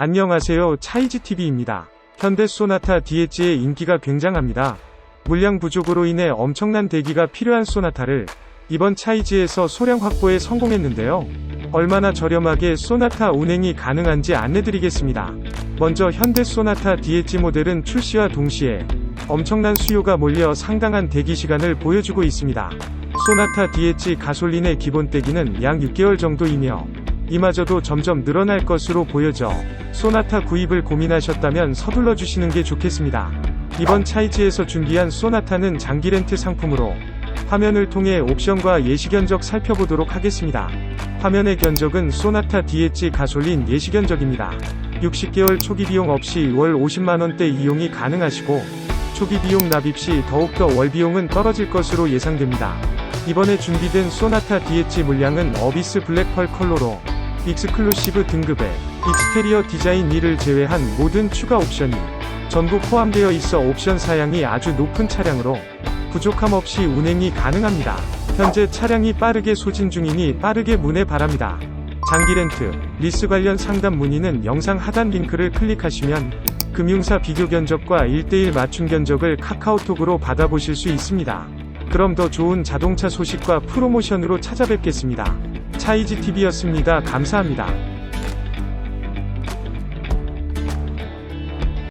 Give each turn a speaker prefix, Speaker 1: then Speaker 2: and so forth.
Speaker 1: 안녕하세요. 차이지TV입니다. 현대 소나타 DH의 인기가 굉장합니다. 물량 부족으로 인해 엄청난 대기가 필요한 소나타를 이번 차이지에서 소량 확보에 성공했는데요. 얼마나 저렴하게 소나타 운행이 가능한지 안내드리겠습니다. 먼저 현대 소나타 DH 모델은 출시와 동시에 엄청난 수요가 몰려 상당한 대기 시간을 보여주고 있습니다. 소나타 DH 가솔린의 기본 대기는 약 6개월 정도이며 이마저도 점점 늘어날 것으로 보여져 소나타 구입을 고민하셨다면 서둘러 주시는 게 좋겠습니다. 이번 차이지에서 준비한 소나타는 장기 렌트 상품으로 화면을 통해 옵션과 예시 견적 살펴보도록 하겠습니다. 화면의 견적은 소나타 DH 가솔린 예시 견적입니다. 60개월 초기 비용 없이 월 50만원대 이용이 가능하시고 초기 비용 납입 시 더욱더 월 비용은 떨어질 것으로 예상됩니다. 이번에 준비된 소나타 DH 물량은 어비스 블랙펄 컬러로 익스클루시브 등급의 익스테리어 디자인 2를 제외한 모든 추가 옵션이 전부 포함되어 있어 옵션 사양이 아주 높은 차량으로 부족함 없이 운행이 가능합니다. 현재 차량이 빠르게 소진 중이니 빠르게 문의 바랍니다. 장기 렌트, 리스 관련 상담 문의는 영상 하단 링크를 클릭하시면 금융사 비교 견적과 1대1 맞춤 견적을 카카오톡으로 받아보실 수 있습니다. 그럼 더 좋은 자동차 소식과 프로모션으로 찾아뵙겠습니다. 차이지 TV였습니다. 감사합니다.